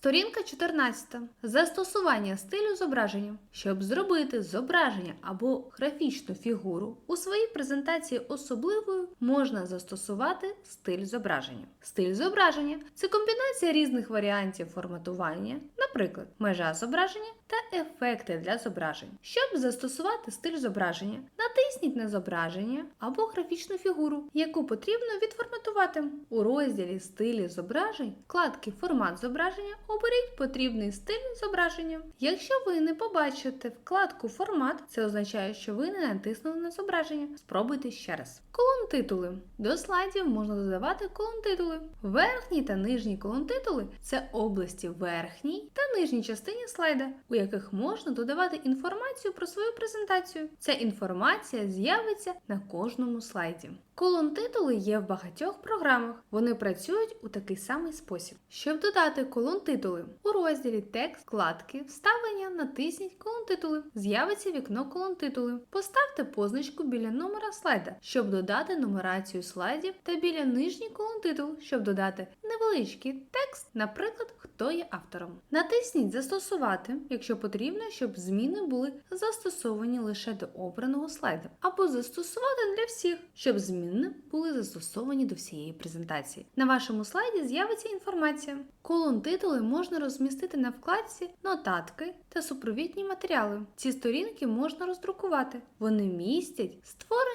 Сторінка 14. Застосування стилю зображення. Щоб зробити зображення або графічну фігуру у своїй презентації особливою, можна застосувати стиль зображення. Стиль зображення це комбінація різних варіантів форматування, наприклад, межа зображення та ефекти для зображень. Щоб застосувати стиль зображення, натисніть на зображення або графічну фігуру, яку потрібно відформатувати. У розділі стилі зображень вкладки Формат зображення оберіть потрібний стиль зображення. Якщо ви не побачите вкладку Формат, це означає, що ви не натиснули на зображення. Спробуйте ще раз. Колон титули. До слайдів можна додавати колон титули. Верхній та нижній колон титули це області верхній та нижній частині слайда, у яких можна додавати інформацію про свою презентацію. Ця інформація з'явиться на кожному слайді. Колон титули є в багатьох програмах. Вони працюють у такий самий спосіб. Щоб додати колон титули, у розділі Текст, вкладки, вставлення натисніть колон титули. З'явиться вікно колон титули. Поставте позначку біля номера слайда, щоб додати нумерацію слайдів, та біля нижній колон титул, щоб додати невеличкий текст, наприклад, хто є автором. Натисніть Застосувати, якщо потрібно, щоб зміни були застосовані лише до обраного слайда, або застосувати для всіх, щоб зміни були застосовані до всієї презентації. На вашому слайді з'явиться інформація. Колон титули можна розмістити на вкладці Нотатки та супровідні матеріали. Ці сторінки можна роздрукувати. Вони містять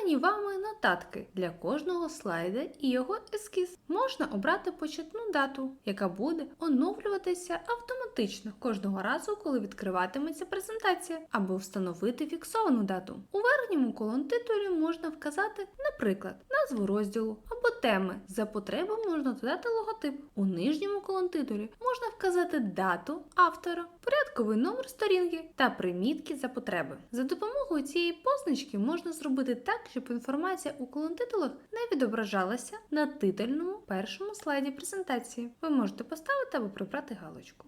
створені вами нотатки для кожного слайда і його ескіз. Можна обрати початну дату, яка буде оновлюватися автоматично кожного разу, коли відкриватиметься презентація, або встановити фіксовану дату. У верхньому колон титулі можна вказати, наприклад, назву розділу або теми. За потреби можна додати логотип. У нижньому колон титулі можна вказати дату автора, порядковий номер сторінки та примітки за потреби. За допомогою цієї позначки можна зробити так, щоб інформація у колонтитулах не відображалася на титульному першому слайді презентації. Ви можете поставити або прибрати галочку.